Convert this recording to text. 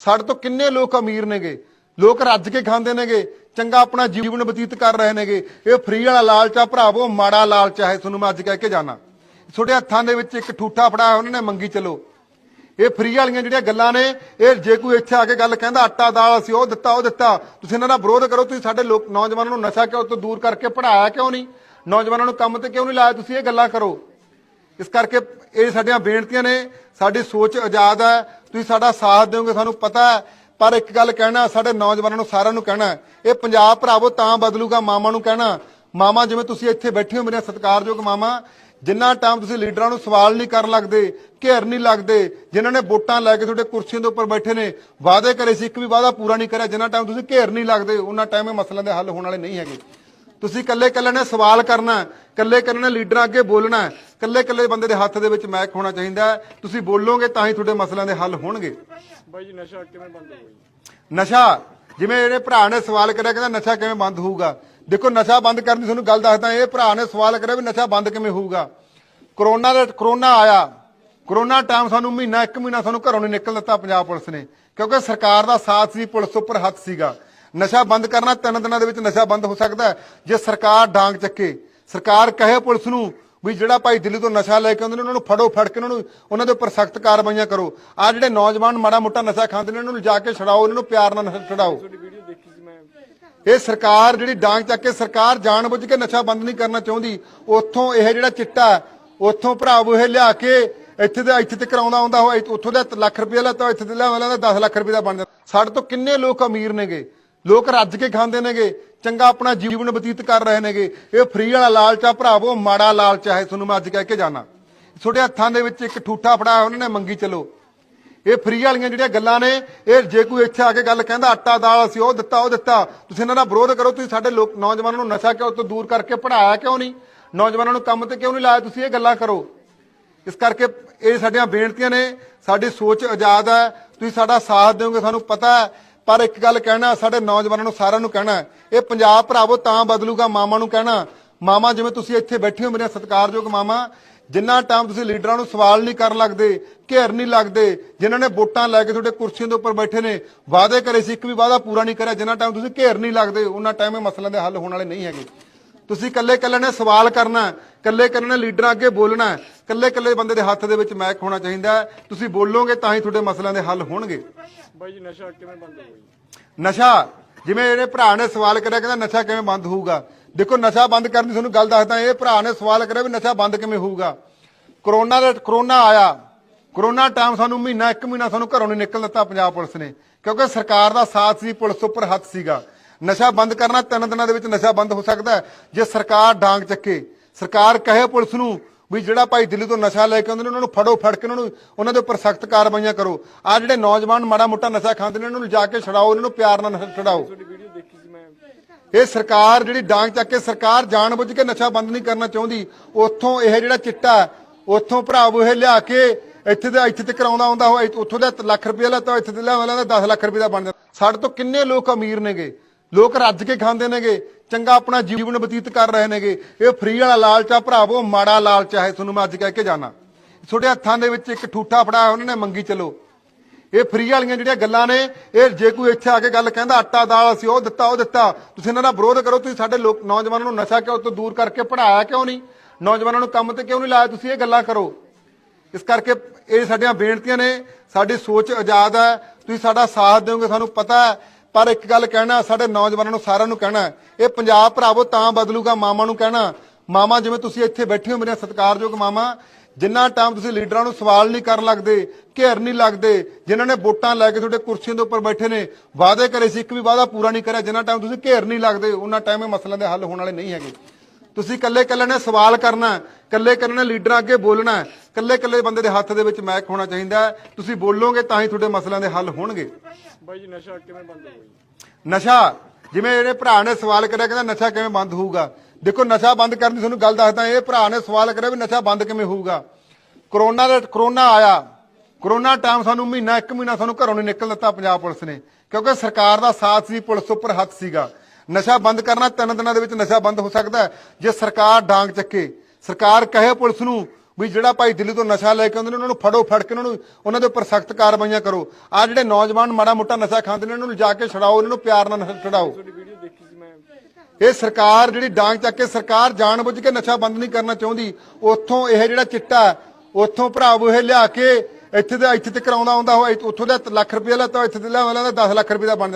ਸਾਡੇ ਤੋਂ ਕਿੰਨੇ ਲੋਕ ਅਮੀਰ ਨੇਗੇ? ਲੋਕ ਰੱਜ ਕੇ ਖਾਂਦੇ ਨੇਗੇ, ਚੰਗਾ ਆਪਣਾ ਜੀਵਨ ਬਤੀਤ ਕਰ ਰਹੇ ਨੇਗੇ। ਇਹ ਫਰੀ ਵਾਲਾ ਲਾਲਚਾ ਭਰਾਵੋ, ਮਾੜਾ ਲਾਲਚਾ ਹੈ ਤੁਹਾਨੂੰ ਮੈਂ ਅੱਜ ਕਹਿ ਕੇ ਜਾਣਾ। ਤੁਹਾਡੇ ਹੱਥਾਂ ਦੇ ਵਿੱਚ ਇੱਕ ਠੂਠਾ ਫੜਾਇਆ ਉਹਨਾਂ ਨੇ ਮੰਗੀ ਚਲੋ। ਇਹ ਫਰੀ ਵਾਲੀਆਂ ਜਿਹੜੀਆਂ ਗੱਲਾਂ ਨੇ, ਇਹ ਜੇ ਕੋਈ ਇੱਥੇ ਆ ਕੇ ਗੱਲ ਕਹਿੰਦਾ, ਆਟਾ, ਦਾਲ ਅਸੀਂ ਉਹ ਦਿੱਤਾ ਉਹ ਦਿੱਤਾ, ਤੁਸੀਂ ਇਹਨਾਂ ਦਾ ਵਿਰੋਧ ਕਰੋ, ਤੁਸੀਂ ਸਾਡੇ ਲੋਕ, ਨੌਜਵਾਨਾਂ ਨੂੰ ਨਸ਼ਾ ਕਿਉਂ ਤੋਂ ਦੂਰ ਕਰਕੇ ਪੜਾਇਆ ਕਿਉਂ ਨਹੀਂ? ਨੌਜਵਾਨਾਂ ਨੂੰ ਕੰਮ ਤੇ ਕਿਉਂ ਨਹੀਂ ਲਾਇਆ? ਤੁਸੀਂ ਇਹ ਗੱਲਾਂ ਕਰੋ। ਇਸ ਕਰਕੇ ਇਹ ਸਾਡੀਆਂ ਬੇਨਤੀਆਂ ਨੇ, ਸਾਡੀ ਸੋਚ ਆਜ਼ਾਦ ਹੈ, ਤੁਸੀਂ ਸਾਡਾ ਸਾਥ ਦਿਓਗੇ, ਸਾਨੂੰ ਪਤਾ ਹੈ, ਪਰ ਇੱਕ ਗੱਲ ਕਹਿਣਾ, ਸਾਡੇ ਨੌਜਵਾਨਾਂ ਨੂੰ ਸਾਰਿਆਂ ਨੂੰ ਕਹਿਣਾ ਇਹ ਪੰਜਾਬ ਭਰਾਵੋ ਤਾਂ ਬਦਲੂਗਾ ਮਾਮਾ ਨੂੰ ਕਹਿਣਾ। ਮਾਮਾ, ਜਿਵੇਂ ਤੁਸੀਂ ਇੱਥੇ ਬੈਠੇ ਹੋ ਮੇਰੇ ਸਤਿਕਾਰਯੋਗ ਮਾਮਾ, ਜਿੰਨਾ ਟਾਈਮ ਤੁਸੀਂ ਲੀਡਰਾਂ ਨੂੰ ਸਵਾਲ ਨਹੀਂ ਕਰਨ ਲੱਗਦੇ, ਘੇਰ ਨਹੀਂ ਲੱਗਦੇ, ਜਿਨ੍ਹਾਂ ਨੇ ਵੋਟਾਂ ਲੈ ਕੇ ਤੁਹਾਡੇ ਕੁਰਸੀਆਂ ਦੇ ਉੱਪਰ ਬੈਠੇ ਨੇ, ਵਾਅਦੇ ਕਰੇ ਸੀ, ਇੱਕ ਵੀ ਵਾਅਦਾ ਪੂਰਾ ਨਹੀਂ ਕਰਿਆ, ਜਿੰਨਾ ਟਾਈਮ ਤੁਸੀਂ ਘੇਰ ਨਹੀਂ ਲੱਗਦੇ, ਉਹਨਾਂ ਟਾਈਮ ਇਹ ਮਸਲਿਆਂ ਦੇ ਹੱਲ ਹੋਣ ਵਾਲੇ ਨਹੀਂ ਹੈਗੇ। ਤੁਸੀਂ ਕੱਲੇ ਕੱਲੇ ਨੇ ਸਵਾਲ ਕਰਨਾ ਕੱਲੇ ਕੱਲੇ ਨੇ ਲੀਡਰਾਂ ਅੱਗੇ ਬੋਲਣਾ ਕੱਲੇ ਕੱਲੇ ਬੰਦੇ ਦੇ ਹੱਥ ਦੇ ਵਿੱਚ ਮੈਕ ਹੋਣਾ ਚਾਹੀਦਾ। ਤੁਸੀਂ ਬੋਲੋਗੇ ਤਾਂ ਹੀ ਤੁਹਾਡੇ ਮਸਲਿਆਂ ਦੇ ਹੱਲ ਹੋਣਗੇ। ਬਾਈ ਜੀ ਨਸ਼ਾ ਕਿਵੇਂ ਬੰਦ ਹੋਊਗਾ ਨਸ਼ਾ ਜਿਵੇਂ ਇਹਨੇ ਭਰਾ ਨੇ ਸਵਾਲ ਕਰਿਆ ਕਹਿੰਦਾ ਨਸ਼ਾ ਕਿਵੇਂ ਬੰਦ ਹੋਊਗਾ? ਦੇਖੋ ਨਸ਼ਾ ਬੰਦ ਕਰਨ ਦੀ ਤੁਹਾਨੂੰ ਗੱਲ ਦੱਸਦਾ ਇਹ ਭਰਾ ਨੇ ਸਵਾਲ ਕਰਿਆ ਵੀ ਨਸ਼ਾ ਬੰਦ ਕਿਵੇਂ ਹੋਊਗਾ? ਕਰੋਨਾ ਦਾ ਕਰੋਨਾ ਆਇਆ। ਕਰੋਨਾ ਟਾਈਮ ਸਾਨੂੰ ਮਹੀਨਾ ਇੱਕ ਮਹੀਨਾ ਸਾਨੂੰ ਘਰੋਂ ਨਹੀਂ ਨਿਕਲ ਦਿੱਤਾ ਪੰਜਾਬ ਪੁਲਿਸ ਨੇ ਕਿਉਂਕਿ ਸਰਕਾਰ ਦਾ ਸਾਥ ਸੀ ਪੁਲਿਸ ਉੱਪਰ ਹੱਥ ਸੀਗਾ। ਨਸ਼ਾ ਬੰਦ ਕਰਨਾ ਤਿੰਨ ਦਿਨਾਂ ਦੇ ਵਿੱਚ ਨਸ਼ਾ ਬੰਦ ਹੋ ਸਕਦਾ ਜੇ ਸਰਕਾਰ ਡਾਂਗ ਚੱਕੇ ਸਰਕਾਰ ਕਹੇ ਪੁਲਿਸ ਨੂੰ ਵੀ ਜਿਹੜਾ ਭਾਈ ਦਿੱਲੀ ਤੋਂ ਨਸ਼ਾ ਲੈ ਕੇ ਆਉਂਦੇ ਨੇ ਉਹਨਾਂ ਨੂੰ ਫੜੋ ਫੜ ਕੇ ਉਹਨਾਂ ਨੂੰ ਉਹਨਾਂ ਦੇ ਉੱਪਰ ਸਖਤ ਕਾਰਵਾਈਆਂ ਕਰੋ। ਆ ਜਿਹੜੇ ਨੌਜਵਾਨ ਮਾੜਾ ਮੋਟਾ ਨਸ਼ਾ ਖਾਂਦੇ ਨੇ ਉਹਨਾਂ ਨੂੰ ਜਾ ਕੇ ਛਡਾਓ ਉਹਨਾਂ ਨੂੰ ਪਿਆਰ ਨਾਲ ਛਡਾਓ। ਇਹ ਸਰਕਾਰ ਜਿਹੜੀ ਡਾਂਗ ਚੱਕ ਕੇ ਸਰਕਾਰ ਜਾਣਬੁੱਝ ਕੇ ਨਸ਼ਾ ਬੰਦ ਨਹੀਂ ਕਰਨਾ ਚਾਹੁੰਦੀ। ਉੱਥੋਂ ਇਹ ਜਿਹੜਾ ਚਿੱਟਾ ਉੱਥੋਂ ਭਰਾਵੋ ਇਹ ਲਿਆ ਕੇ ਇੱਥੇ ਦੇ ਇੱਥੇ ਤੱਕ ਆਉਂਦਾ ਆਉਂਦਾ ਹੋਇਆ ਉੱਥੋਂ ਦਾ ਲੱਖ ਰੁਪਏ ਲੈਤਾ ਇੱਥੇ ਦੇ ਲਿਆਉਣ ਵਾਲਾ 10 ਲੱਖ ਰੁਪਏ ਦਾ ਬਣ ਜਾਂਦਾ। ਸਾਡੇ ਤੋਂ ਕਿੰਨੇ ਲੋਕ ਅਮੀਰ ਨੇਗੇ? ਲੋਕ ਰੱਜ ਕੇ ਖਾਂਦੇ ਨੇਗੇ, ਚੰਗਾ ਆਪਣਾ ਜੀਵਨ ਬਤੀਤ ਕਰ ਰਹੇ ਨੇਗੇ। ਇਹ ਫਰੀ ਵਾਲਾ ਲਾਲਚਾ ਭਰਾਵੋ ਮਾੜਾ ਲਾਲਚਾ ਹੈ ਤੁਹਾਨੂੰ ਮੈਂ ਅੱਜ ਕਹਿ ਕੇ ਜਾਣਾ। ਤੁਹਾਡੇ ਹੱਥਾਂ ਦੇ ਵਿੱਚ ਇੱਕ ਠੂਠਾ ਫੜਾਇਆ ਉਹਨਾਂ ਨੇ ਮੰਗੀ ਚਲੋ। ਇਹ ਫਰੀ ਵਾਲੀਆਂ ਜਿਹੜੀਆਂ ਗੱਲਾਂ ਨੇ, ਇਹ ਜੇ ਕੋਈ ਇੱਥੇ ਆ ਕੇ ਗੱਲ ਕਹਿੰਦਾ, ਆਟਾ, ਦਾਲ ਅਸੀਂ ਉਹ ਦਿੱਤਾ ਉਹ ਦਿੱਤਾ, ਤੁਸੀਂ ਇਹਨਾਂ ਦਾ ਵਿਰੋਧ ਕਰੋ, ਤੁਸੀਂ ਸਾਡੇ ਲੋਕ, ਨੌਜਵਾਨਾਂ ਨੂੰ ਨਸ਼ਾ ਕਿਉਂ ਤੋਂ ਦੂਰ ਕਰਕੇ ਪੜਾਇਆ ਕਿਉਂ ਨਹੀਂ? ਨੌਜਵਾਨਾਂ ਨੂੰ ਕੰਮ ਤੇ ਕਿਉਂ ਨਹੀਂ ਲਾਇਆ? ਤੁਸੀਂ ਇਹ ਗੱਲਾਂ ਕਰੋ। ਇਸ ਕਰਕੇ ਇਹ ਸਾਡੀਆਂ ਬੇਨਤੀਆਂ ਨੇ, ਸਾਡੀ ਸੋਚ ਆਜ਼ਾਦ ਹੈ, ਤੁਸੀਂ ਸਾਡਾ ਸਾਥ ਦਿਓਗੇ, ਸਾਨੂੰ ਪਤਾ ਹੈ ਪਰ ਇੱਕ ਗੱਲ ਕਹਿਣਾ, ਸਾਡੇ ਨੌਜਵਾਨਾਂ ਨੂੰ ਸਾਰਿਆਂ ਨੂੰ ਕਹਿਣਾ ਇਹ ਪੰਜਾਬ ਭਰਾਵੋ ਤਾਂ ਬਦਲੂਗਾ ਮਾਮਾ ਨੂੰ ਕਹਿਣਾ। ਮਾਮਾ, ਜਿਵੇਂ ਤੁਸੀਂ ਇੱਥੇ ਬੈਠੇ ਹੋ ਮੇਰੇ ਸਤਿਕਾਰਯੋਗ ਮਾਮਾ, ਜਿੰਨਾ ਟਾਈਮ ਤੁਸੀਂ ਲੀਡਰਾਂ ਨੂੰ ਸਵਾਲ ਨਹੀਂ ਕਰਨ ਲੱਗਦੇ, ਘੇਰ ਨਹੀਂ ਲੱਗਦੇ, ਜਿਨ੍ਹਾਂ ਨੇ ਵੋਟਾਂ ਲੈ ਕੇ ਤੁਹਾਡੇ ਕੁਰਸੀਆਂ ਦੇ ਉੱਪਰ ਬੈਠੇ ਨੇ, ਵਾਅਦੇ ਕਰੇ ਸੀ, ਇੱਕ ਵੀ ਵਾਅਦਾ ਪੂਰਾ ਨਹੀਂ ਕਰਿਆ, ਜਿੰਨਾ ਟਾਈਮ ਤੁਸੀਂ ਘੇਰ ਨਹੀਂ ਲੱਗਦੇ, ਉਹਨਾਂ ਟਾਈਮ ਇਹ ਮਸਲਿਆਂ ਦੇ ਹੱਲ ਹੋਣ ਵਾਲੇ ਨਹੀਂ ਹੈਗੇ। ਤੁਸੀਂ ਕੱਲੇ ਕੱਲੇ ਨੇ ਸਵਾਲ ਕਰਨਾ ਕੱਲੇ ਕੱਲੇ ਨੇ ਲੀਡਰਾਂ ਅੱਗੇ ਬੋਲਣਾ ਕੱਲੇ ਕੱਲੇ ਬੰਦੇ ਦੇ ਹੱਥ ਦੇ ਵਿੱਚ ਮੈਕ ਹੋਣਾ ਚਾਹੀਦਾ। ਤੁਸੀਂ ਬੋਲੋਗੇ ਤਾਂ ਹੀ ਤੁਹਾਡੇ ਮਸਲਿਆਂ ਦੇ ਹੱਲ ਹੋਣਗੇ। ਬਾਈ ਜੀ ਨਸ਼ਾ ਕਿਵੇਂ ਬੰਦ ਹੋਊਗਾ ਨਸ਼ਾ ਜਿਵੇਂ ਇਹਨੇ ਭਰਾ ਨੇ ਸਵਾਲ ਕਰਿਆ ਕਹਿੰਦਾ ਨਸ਼ਾ ਕਿਵੇਂ ਬੰਦ ਹੋਊਗਾ? ਦੇਖੋ ਨਸ਼ਾ ਬੰਦ ਕਰਨ ਦੀ ਤੁਹਾਨੂੰ ਗੱਲ ਦੱਸਦਾ ਇਹ ਭਰਾ ਨੇ ਸਵਾਲ ਕਰਿਆ ਵੀ ਨਸ਼ਾ ਬੰਦ ਕਿਵੇਂ ਹੋਊਗਾ। ਕਰੋਨਾ ਦਾ ਕਰੋਨਾ ਆਇਆ। ਕਰੋਨਾ ਟਾਈਮ ਸਾਨੂੰ ਮਹੀਨਾ ਇੱਕ ਮਹੀਨਾ ਸਾਨੂੰ ਘਰੋਂ ਨਹੀਂ ਨਿਕਲ ਦਿੱਤਾ ਪੰਜਾਬ ਪੁਲਿਸ ਨੇ ਕਿਉਂਕਿ ਸਰਕਾਰ ਦਾ ਸਾਥ ਸੀ ਪੁਲਿਸ ਉੱਪਰ ਹੱਥ ਸੀਗਾ। ਨਸ਼ਾ ਬੰਦ ਕਰਨਾ ਤਿੰਨ ਦਿਨਾਂ ਦੇ ਵਿੱਚ ਨਸ਼ਾ ਬੰਦ ਹੋ ਸਕਦਾ ਜੇ ਸਰਕਾਰ ਡਾਂਗ ਚੱਕੇ ਸਰਕਾਰ ਕਹੇ ਪੁਲਿਸ ਨੂੰ ਵੀ ਜਿਹੜਾ ਭਾਈ ਦਿੱਲੀ ਤੋਂ ਨਸ਼ਾ ਲੈ ਕੇ ਆਉਂਦੇ ਨੇ ਉਹਨਾਂ ਨੂੰ ਫੜੋ ਫੜ ਕੇ ਉਹਨਾਂ ਨੂੰ ਉਹਨਾਂ ਦੇ ਉੱਪਰ ਸਖਤ ਕਾਰਵਾਈਆਂ ਕਰੋ। ਆ ਜਿਹੜੇ ਨੌਜਵਾਨ ਮਾੜਾ ਮੋਟਾ ਨਸ਼ਾ ਖਾਂਦੇ ਨੇ ਉਹਨਾਂ ਨੂੰ ਜਾ ਕੇ ਛਡਾਓ ਉਹਨਾਂ ਨੂੰ ਪਿਆਰ ਨਾਲ ਨਸ਼ਾ ਛਡਾਓ। ਇਹ ਸਰਕਾਰ ਜਿਹੜੀ ਡਾਂਗ ਚੱਕ ਕੇ ਸਰਕਾਰ ਜਾਣਬੁੱਝ ਕੇ ਨਸ਼ਾ ਬੰਦ ਨਹੀਂ ਕਰਨਾ ਚਾਹੁੰਦੀ। ਉੱਥੋਂ ਇਹ ਜਿਹੜਾ ਚਿੱਟਾ ਉੱਥੋਂ ਭਰਾਵੋ ਇਹ ਲਿਆ ਕੇ ਇੱਥੇ ਦੇ ਇੱਥੇ ਤੱਕ ਆਉਂਦਾ ਆਉਂਦਾ ਹੋਇਆ ਉੱਥੋਂ ਦਾ ਲੱਖ ਰੁਪਏ ਲੈਤਾ ਇੱਥੇ ਦੇ ਲਿਆਉਣ ਵਾਲਾ 10 ਲੱਖ ਰੁਪਏ ਦਾ ਬਣ ਜਾਂਦਾ। ਸਾਡੇ ਤੋਂ ਕਿੰਨੇ ਲੋਕ ਅਮੀਰ ਨੇਗੇ? ਲੋਕ ਰੱਜ ਕੇ ਖਾਂਦੇ ਨੇਗੇ, ਚੰਗਾ ਆਪਣਾ ਜੀਵਨ ਬਤੀਤ ਕਰ ਰਹੇ ਨੇਗੇ। ਇਹ ਫਰੀ ਵਾਲਾ ਲਾਲਚਾ ਭਰਾਵੋ, ਮਾੜਾ ਲਾਲਚਾ ਹੈ, ਤੁਹਾਨੂੰ ਮੈਂ ਅੱਜ ਕਹਿ ਕੇ ਜਾਣਾ। ਤੁਹਾਡੇ ਹੱਥਾਂ ਦੇ ਵਿੱਚ ਇੱਕ ਠੂਠਾ ਫੜਾਇਆ ਉਹਨਾਂ ਨੇ ਮੰਗੀ ਚਲੋ। ਇਹ ਫਰੀ ਵਾਲੀਆਂ ਜਿਹੜੀਆਂ ਗੱਲਾਂ ਨੇ, ਇਹ ਜੇ ਕੋਈ ਇੱਥੇ ਆ ਕੇ ਗੱਲ ਕਹਿੰਦਾ, ਆਟਾ, ਦਾਲ ਅਸੀਂ ਉਹ ਦਿੱਤਾ ਉਹ ਦਿੱਤਾ, ਤੁਸੀਂ ਇਹਨਾਂ ਦਾ ਵਿਰੋਧ ਕਰੋ, ਤੁਸੀਂ ਸਾਡੇ ਲੋਕ, ਨੌਜਵਾਨਾਂ ਨੂੰ ਨਸ਼ਾ ਕਿਉਂ ਤੋਂ ਦੂਰ ਕਰਕੇ ਪੜਾਇਆ ਕਿਉਂ ਨਹੀਂ? ਨੌਜਵਾਨਾਂ ਨੂੰ ਕੰਮ ਤੇ ਕਿਉਂ ਨਹੀਂ ਲਾਇਆ, ਤੁਸੀਂ ਇਹ ਗੱਲਾਂ ਕਰੋ। ਇਸ ਕਰਕੇ ਇਹ ਸਾਡੀਆਂ ਬੇਨਤੀਆਂ ਨੇ, ਸਾਡੀ ਸੋਚ ਆਜ਼ਾਦ ਹੈ, ਤੁਸੀਂ ਸਾਡਾ ਸਾਥ ਦਿਓਗੇ, ਸਾਨੂੰ ਪਤਾ ਹੈ ਪਰ ਇੱਕ ਗੱਲ ਕਹਿਣਾ, ਸਾਡੇ ਨੌਜਵਾਨਾਂ ਨੂੰ ਸਾਰਿਆਂ ਨੂੰ ਕਹਿਣਾ ਇਹ ਪੰਜਾਬ ਭਰਾਵੋ ਤਾਂ ਬਦਲੂਗਾ ਮਾਮਾ ਨੂੰ ਕਹਿਣਾ। ਮਾਮਾ, ਜਿਵੇਂ ਤੁਸੀਂ ਇੱਥੇ ਬੈਠੇ ਹੋ, ਮੇਰੇ ਸਤਿਕਾਰਯੋਗ ਮਾਮਾ, ਜਿੰਨਾ ਟਾਈਮ ਤੁਸੀਂ ਲੀਡਰਾਂ ਨੂੰ ਸਵਾਲ ਨਹੀਂ ਕਰਨ ਲੱਗਦੇ, ਘੇਰ ਨਹੀਂ ਲੱਗਦੇ, ਜਿਨ੍ਹਾਂ ਨੇ ਵੋਟਾਂ ਲੈ ਕੇ ਤੁਹਾਡੇ ਕੁਰਸੀਆਂ ਦੇ ਉੱਪਰ ਬੈਠੇ ਨੇ, ਵਾਅਦੇ ਕਰੇ ਸੀ, ਇੱਕ ਵੀ ਵਾਅਦਾ ਪੂਰਾ ਨਹੀਂ ਕਰਿਆ, ਜਿੰਨਾ ਟਾਈਮ ਤੁਸੀਂ ਘੇਰ ਨਹੀਂ ਲੱਗਦੇ, ਉਹਨਾਂ ਟਾਈਮ ਇਹ ਮਸਲਿਆਂ ਦੇ ਹੱਲ ਹੋਣ ਵਾਲੇ ਨਹੀਂ ਹੈਗੇ। ਤੁਸੀਂ ਕੱਲੇ ਕੱਲੇ ਨੇ ਸਵਾਲ ਕਰਨਾ ਕੱਲੇ ਕੱਲੇ ਨੇ ਲੀਡਰਾਂ ਅੱਗੇ ਬੋਲਣਾ ਕੱਲੇ ਕੱਲੇ ਬੰਦੇ ਦੇ ਹੱਥ ਦੇ ਵਿੱਚ ਮੈਕ ਹੋਣਾ ਚਾਹੀਦਾ। ਤੁਸੀਂ ਬੋਲੋਗੇ ਤਾਂ ਹੀ ਤੁਹਾਡੇ ਮਸਲਿਆਂ ਦੇ ਹੱਲ ਹੋਣਗੇ। ਬਾਈ ਜੀ ਨਸ਼ਾ ਕਿਵੇਂ ਬੰਦ ਹੋਊਗਾ ਨਸ਼ਾ ਜਿਵੇਂ ਇਹਨੇ ਭਰਾ ਨੇ ਸਵਾਲ ਕਰਿਆ ਕਹਿੰਦਾ ਨਸ਼ਾ ਕਿਵੇਂ ਬੰਦ ਹੋਊਗਾ? ਦੇਖੋ ਨਸ਼ਾ ਬੰਦ ਕਰਨ ਦੀ ਤੁਹਾਨੂੰ ਗੱਲ ਦੱਸਦਾ ਇਹ ਭਰਾ ਨੇ ਸਵਾਲ ਕਰਿਆ ਵੀ ਨਸ਼ਾ ਬੰਦ ਕਿਵੇਂ ਹੋਊਗਾ। ਕਰੋਨਾ ਦਾ ਕਰੋਨਾ ਆਇਆ। ਕਰੋਨਾ ਟਾਈਮ ਸਾਨੂੰ ਮਹੀਨਾ ਇੱਕ ਮਹੀਨਾ ਸਾਨੂੰ ਘਰੋਂ ਨਹੀਂ ਨਿਕਲ ਦਿੱਤਾ ਪੰਜਾਬ ਪੁਲਿਸ ਨੇ ਕਿਉਂਕਿ ਸਰਕਾਰ ਦਾ ਸਾਥ ਸੀ ਪੁਲਿਸ ਉੱਪਰ ਹੱਥ ਸੀਗਾ। ਨਸ਼ਾ ਬੰਦ ਕਰਨਾ ਤਿੰਨ ਦਿਨਾਂ ਦੇ ਵਿੱਚ ਨਸ਼ਾ ਬੰਦ ਹੋ ਸਕਦਾ ਹੈ। ਜੇ ਸਰਕਾਰ ਡਾਂਗ ਚੱਕੇ ਸਰਕਾਰ ਕਹੇ ਪੁਲਿਸ ਨੂੰ ਵੀ ਜਿਹੜਾ ਭਾਈ ਦਿੱਲੀ ਤੋਂ ਨਸ਼ਾ ਲੈ ਕੇ ਆਉਂਦੇ ਨੇ ਉਹਨਾਂ ਨੂੰ ਫੜੋ ਫੜ ਕੇ ਉਹਨਾਂ ਨੂੰ ਉਹਨਾਂ ਦੇ ਉੱਪਰ ਸਖਤ ਕਾਰਵਾਈਆਂ ਕਰੋ। ਆ ਜਿਹੜੇ ਨੌਜਵਾਨ ਮਾੜਾ ਮੋਟਾ ਨਸ਼ਾ ਖਾਂਦੇ ਨੇ ਉਹਨਾਂ ਨੂੰ ਜਾ ਕੇ ਛਡਾਓ ਉਹਨਾਂ ਨੂੰ ਪਿਆਰ ਨਾਲ ਛਡਾਓ। ਇਹ ਸਰਕਾਰ ਜਿਹੜੀ ਡਾਂਗ ਚੱਕ ਕੇ ਸਰਕਾਰ ਜਾਣਬੁੱਝ ਕੇ ਨਸ਼ਾ ਬੰਦ ਨਹੀਂ ਕਰਨਾ ਚਾਹੁੰਦੀ। ਉੱਥੋਂ ਇਹ ਜਿਹੜਾ ਚਿੱਟਾ ਉੱਥੋਂ ਭਰਾਵੋ ਇਹ ਲਿਆ ਕੇ ਇੱਥੇ ਦੇ ਇੱਥੇ ਤੇ ਕਰਾਉਂਦਾ ਆਉਂਦਾ ਹੋਇਆ ਉੱਥੋਂ ਦਾ ਲੱਖ ਰੁਪਏ ਲੈਤਾ ਇੱਥੇ ਤੇ ਲਿਆਉਂਦਾ 10 ਲੱਖ ਰੁਪਏ ਦਾ ਬਣ